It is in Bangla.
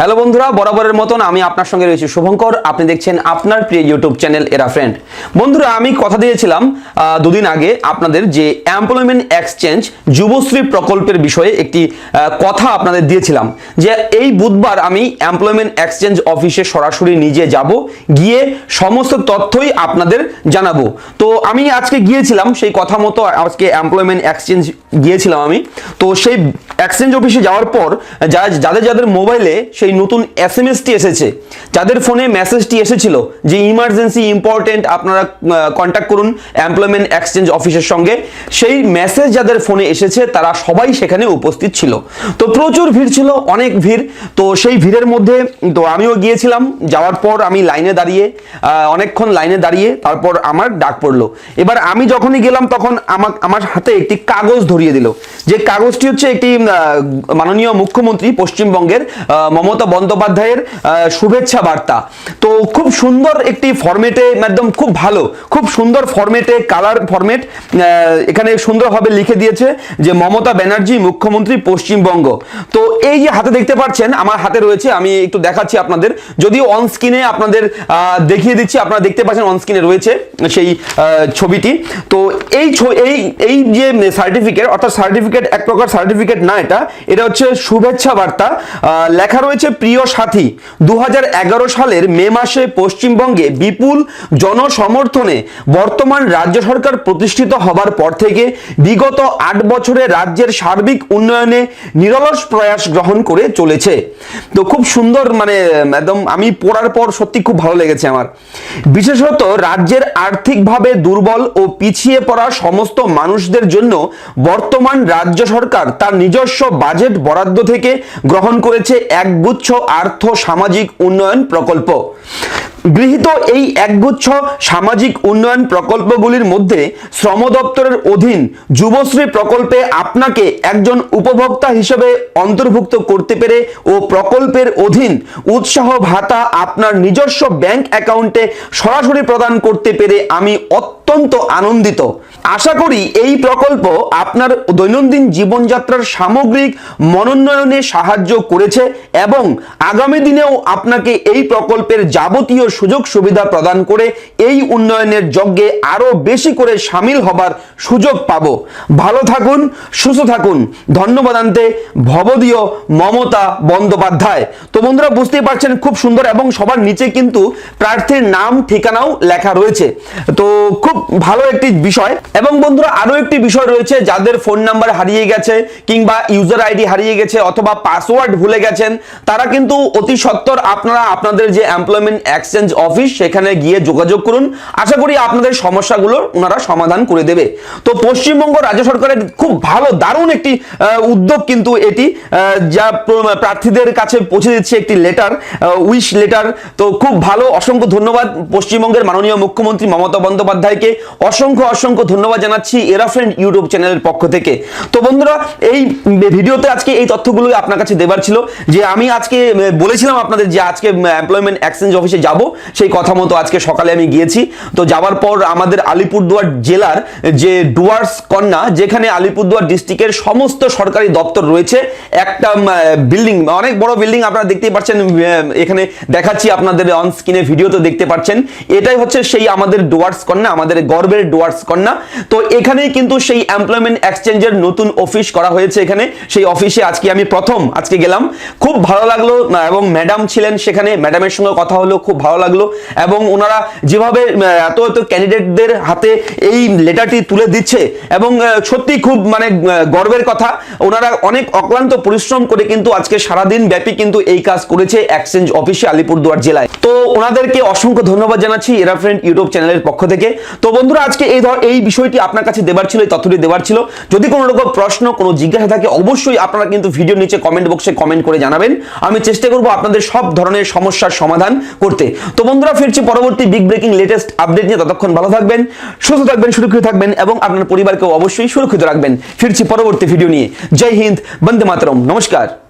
হ্যালো বন্ধুরা, বরাবরের মতন আমি আপনার সঙ্গে রয়েছি শুভঙ্কর। আপনি দেখছেন আপনার প্রিয় ইউটিউব চ্যানেল এরা ফ্রেন্ড বন্ধুরা, আমি কথা দিয়েছিলাম দুদিন আগে আপনাদের যে এমপ্লয়মেন্ট এক্সচেঞ্জ যুবশ্রী প্রকল্পের বিষয়ে একটি কথা আপনাদের দিয়েছিলাম, যে এই বুধবার আমি এমপ্লয়মেন্ট এক্সচেঞ্জ অফিসে সরাসরি নিজে যাব, গিয়ে সমস্ত তথ্যই আপনাদের জানাব। তো আমি আজকে গিয়েছিলাম, সেই কথা মতো আজকে এমপ্লয়মেন্ট এক্সচেঞ্জ গিয়েছিলাম আমি। তো সেই এক্সচেঞ্জ অফিসে যাওয়ার পর, যা, যাদের যাদের মোবাইলে সেই নতুন এস এম এসটি এসেছে। যাদের ফোনে মেসেজটি এসেছিল যে ইমার্জেন্সি ইম্পর্টেন্ট আপনারা কন্ট্যাক্ট করুন এমপ্লয়মেন্ট এক্সচেঞ্জ অফিসের সঙ্গে সেই মেসেজ যাদের ফোনে এসেছে তারা সবাই সেখানে উপস্থিত ছিল। তো প্রচুর ভিড় ছিল অনেক ভিড়। তো সেই ভিড়ের মধ্যে তো আমিও গিয়েছিলাম। যাওয়ার পর আমি লাইনে দাঁড়িয়ে অনেকক্ষণ লাইনে দাঁড়িয়ে তারপর আমার ডাক পড়ল। এবার আমি যখনই গেলাম তখন আমার আমার হাতে একটি কাগজ ধরিয়ে দিল। যে কাগজটি হচ্ছে একটি মাননীয় মুখ্যমন্ত্রী পশ্চিমবঙ্গের আহ, মমতা বন্দ্যোপাধ্যায়ের শুভেচ্ছা বার্তা। তো খুব সুন্দর একটি ফরম্যাটে একদম খুব ভালো, খুব সুন্দর ফরম্যাটে কালার ফরম্যাট এখানে সুন্দরভাবে লিখে দিয়েছে যে মমতা ব্যানার্জি, মুখ্যমন্ত্রী, পশ্চিমবঙ্গ। তো এই যে হাতে দেখতে পাচ্ছেন, আমার হাতে রয়েছে, আমি একটু দেখাচ্ছি আপনাদের। যদিও অন স্ক্রিনে আপনাদের দেখিয়ে দিচ্ছি, আপনারা দেখতে পাচ্ছেন অন স্ক্রিনে রয়েছে সেই ছবিটি। তো এই এই এই যে সার্টিফিকেট অর্থাৎ সার্টিফিকেট এক প্রকার সার্টিফিকেট না এটা এটা হচ্ছে শুভেচ্ছা বার্তা। লেখা রয়েছে প্রিয় সাথী। দু হাজার এগারো সালের মে মাসে পশ্চিমবঙ্গে বিপুল জনসমর্থনে বর্তমান রাজ্য সরকার প্রতিষ্ঠিত হবার পর থেকে বিগত আট বছরে রাজ্যের সার্বিক উন্নয়নে নিরলস প্রয়াস গ্রহণ করে চলেছে। তো খুব সুন্দর মানে একদম আমি পড়ার পর সত্যি খুব ভালো লেগেছে আমার। বিশেষত রাজ্যের আর্থিকভাবে দুর্বল ও পিছিয়ে পড়া সমস্ত মানুষদের জন্য বর্তমান রাজ্য সরকার তার নিজস্ব বাজেট বরাদ্দ থেকে গ্রহণ করেছে একগুচ্ছ আর্থ সামাজিক উন্নয়ন প্রকল্প। গৃহীত এই একগুচ্ছ সামাজিক উন্নয়ন প্রকল্পগুলির মধ্যে শ্রম দপ্তরের অধীন যুবশ্রী প্রকল্পে আপনাকে একজন উপভোক্তা হিসেবে অন্তর্ভুক্ত করতে পেরে ও প্রকল্পের অধীন উৎসাহ ভাতা আপনার নিজস্ব ব্যাংক অ্যাকাউন্টে সরাসরি প্রদান করতে পেরে আমি অত্যন্ত আনন্দিত। আশা করি এই প্রকল্প আপনার দৈনন্দিন জীবনযাত্রার সামগ্রিক মনোন্নয়নে সাহায্য করেছে এবং আগামী দিনেও আপনাকে এই প্রকল্পের যাবতীয় সুযোগ সুবিধা প্রদান করে এই উন্নয়নের যজ্ঞে আরও বেশি করে সামিল হবার সুযোগ পাব। ভালো থাকুন, সুস্থ থাকুন। ধন্যবাদ আনতে ভবদীয় মমতা বন্দ্যোপাধ্যায়। তো বন্ধুরা, বুঝতেই পারছেন খুব সুন্দর এবং সবার নিচে কিন্তু প্রার্থীর নাম, ঠিকানাও লেখা রয়েছে। তো খুব ভালো একটি বিষয়। এবং বন্ধুরা, আরও একটি বিষয় রয়েছে, যাদের ফোন নাম্বার হারিয়ে গেছে কিংবা ইউজার আইডি হারিয়ে গেছে অথবা পাসওয়ার্ড ভুলে গেছেন, তারা কিন্তু অতি সত্বর আপনারা আপনাদের যে এমপ্লয়মেন্ট এক্সচেঞ্জ অফিস সেখানে গিয়ে যোগাযোগ করুন। আশা করি আপনাদের সমস্যাগুলো ওনারা সমাধান করে দেবে। তো পশ্চিমবঙ্গ রাজ্য সরকারের খুব ভালো, দারুণ একটি উদ্যোগ কিন্তু এটি যা প্রার্থীদের কাছে পৌঁছে দিচ্ছে একটি লেটার উইশ লেটার তো খুব ভালো, অসংখ্য ধন্যবাদ পশ্চিমবঙ্গের মাননীয় মুখ্যমন্ত্রী মমতা বন্দ্যোপাধ্যায়কে। অসংখ্য অসংখ্য ধন্যবাদ জানাচ্ছি এরা ফ্রেন্ড ইউটিউব চ্যানেলের পক্ষ থেকে। তো বন্ধুরা, এই ভিডিওতে আজকে এই তথ্যগুলোই আপনার কাছে দেবার ছিল যে আমি আজকে বলেছিলাম আপনাদের যে আজকে এমপ্লয়মেন্ট এক্সচেঞ্জ অফিসে যাব। সেই কথা মতো আজকে সকালে আমি গিয়েছি। তো যাওয়ার পর আমাদের আলিপুরদুয়ার জেলার যে ডুয়ার্স কন্যা, যেখানে আলিপুরদুয়ার ডিস্ট্রিক্টের সমস্ত সরকারি দপ্তর রয়েছে, একটা বিল্ডিং অনেক বড় বিল্ডিং আপনারা দেখতেই পাচ্ছেন এখানে দেখাচ্ছি আপনাদের অন স্ক্রিনে ভিডিওতে দেখতে পাচ্ছেন। এটাই হচ্ছে সেই আমাদের ডুয়ার্স কন্যা, আমাদের গর্বের ডুয়ার্স কন্যা। তো এখানেই কিন্তু সেই এমপ্লয়মেন্ট এক্সচেঞ্জের নতুন অফিস করা হয়েছে এখানে। সেই অফিসে আজকে আমি প্রথম আজকে গেলাম। খুব ভালো লাগল এবং ম্যাডাম ছিলেন সেখানে। ম্যাডামের সঙ্গে কথা হলো, খুব ভালো লাগল। এবং ওনারা যেভাবে এত এত ক্যান্ডিডেটদের হাতে এই লেটারটি তুলে দিচ্ছে, এবং সত্যি খুব মানে গর্বের কথা, ওনারা অনেক অক্লান্ত পরিশ্রম করে কিন্তু আজকে সারাদিন ব্যাপী কিন্তু এই কাজ করেছে এক্সচেঞ্জ অফিসে আলিপুরদুয়ার জেলায়। তো ওনাদেরকে অসংখ্য ধন্যবাদ জানাচ্ছি, এরা ফ্রেন্ড ইউটিউব চ্যানেলের পক্ষ থেকে। তো বন্ধুরা, আজকে এই ধর, এই বিষয়টি আপনার কাছে দেবার ছিল, এই তথ্যটি দেবার ছিল। যদি কোনো রকম প্রশ্ন, কোনো জিজ্ঞাসা থাকে, অবশ্যই আপনারা কিন্তু ভিডিওর নিচে কমেন্ট বক্সে কমেন্ট করে জানাবেন। আমি চেষ্টা করব আপনাদের সব ধরনের সমস্যার সমাধান করতে। তো বন্ধুরা, ফিরছি পরবর্তী বিগ ব্রেকিং লেটেস্ট আপডেট নিয়ে। ততক্ষণ ভালো থাকবেন, সুস্থ থাকবেন, সুরক্ষিত থাকবেন এবং আপনার পরিবারকেও অবশ্যই সুরক্ষিত রাখবেন। ফিরছি পরবর্তী ভিডিও নিয়ে। জয় হিন্দ, বন্দে মাতরম। নমস্কার।